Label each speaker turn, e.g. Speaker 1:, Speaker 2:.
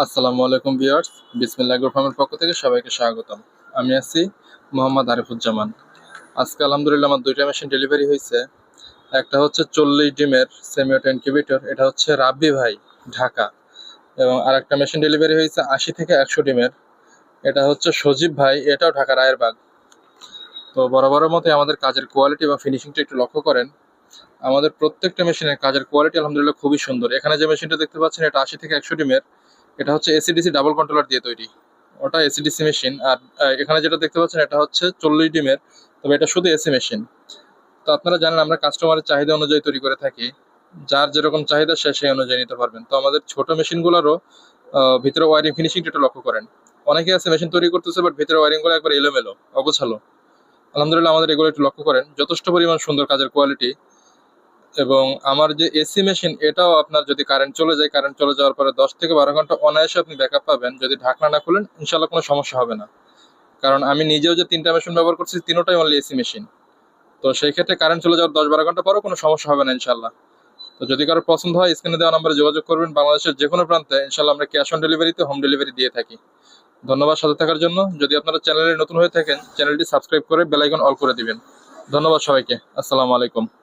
Speaker 1: আসসালামু আলাইকুম ভিউয়ার্স, বিসমিল্লাহ গ্রুপ ফার্মের পক্ষ থেকে সবাইকে স্বাগতম। আমি আছি মোহাম্মদ আরিফুজ্জামান। আজকে আলহামদুলিল্লাহ আমার দুইটা মেশিন ডেলিভারি হয়েছে। একটা হচ্ছে চল্লিশ ডিমের সেমিওট ইনকিউবেটর এটা হচ্ছে রাব্বি ভাই, ঢাকা। এবং আর একটা মেশিন ডেলিভারি হয়েছে আশি থেকে একশো ডিমের। এটা হচ্ছে সজীব ভাই, এটাও ঢাকা রায়েরবাগ তো বরাবরের মতো আমাদের কাজের কোয়ালিটি বা ফিনিশিংটা একটু লক্ষ্য করেন। আমাদের প্রত্যেকটা মেশিনের কাজের কোয়ালিটি আলহামদুলিল্লাহ খুবই সুন্দর। এখানে যে মেশিনটা দেখতে পাচ্ছেন, এটা আশি থেকে একশো ডিমের। এটা হচ্ছে এসিডিসি ডাবল কন্ট্রোলার দিয়ে তৈরি। ওটা এসিডিসি মেশিন আর এখানে যেটা দেখতে পাচ্ছেন, এটা হচ্ছে চল্লিশ ডিমের, তবে এটা শুধু এসি মেশিন তো আপনারা জানেন, আমরা কাস্টমারের চাহিদা অনুযায়ী তৈরি করে থাকি। যার যেরকম চাহিদা, সে সেই অনুযায়ী নিতে পারবেন। তো আমাদের ছোট মেশিনগুলোরও ভিতরে ওয়ারিং ফিনিশিংটা একটু লক্ষ্য করেন। অনেকে আছে মেশিন তৈরি করতেছে বাট ভিতরে ওয়ারিংগুলো একবার এলোমেলো, অগোছালো। আলহামদুলিল্লাহ, আমাদের এগুলো একটু লক্ষ্য করেন। যথেষ্ট পরিমাণ সুন্দর কাজের কোয়ালিটি এবং আমার যে এসি মেশিন, এটাও আপনার যদি কারেন্ট চলে যায় কারেন্ট চলে যাওয়ার পরে দশ থেকে বারো ঘণ্টা অনায়াসে আপনি ব্যাকআপ পাবেন। যদি ঢাকনা না খুলেন ইনশাল্লাহ কোনো সমস্যা হবে না। কারণ আমি নিজেও যে তিনটা মেশিন ব্যবহার করছি, তিনোটাই অনলি এসি মেশিন তো সেই ক্ষেত্রে কারেন্ট চলে যাওয়ার দশ বারো ঘণ্টা পরেও কোনো সমস্যা হবে না ইনশাল্লাহ তো যদি কারও পছন্দ হয় স্ক্রিনে দেওয়া নম্বরে যোগাযোগ করবেন। বাংলাদেশের যে কোনো প্রান্তে ইনশাল্লাহ আমরা ক্যাশ অন ডেলিভারিতে হোম ডেলিভারি দিয়ে থাকি। ধন্যবাদ সাথে থাকার জন্য। যদি আপনারা চ্যানেলে নতুন হয়ে থাকেন চ্যানেলটি সাবস্ক্রাইব করে বেলাইকন অল করে দিবেন। ধন্যবাদ সবাইকে। আসসালামু আলাইকুম।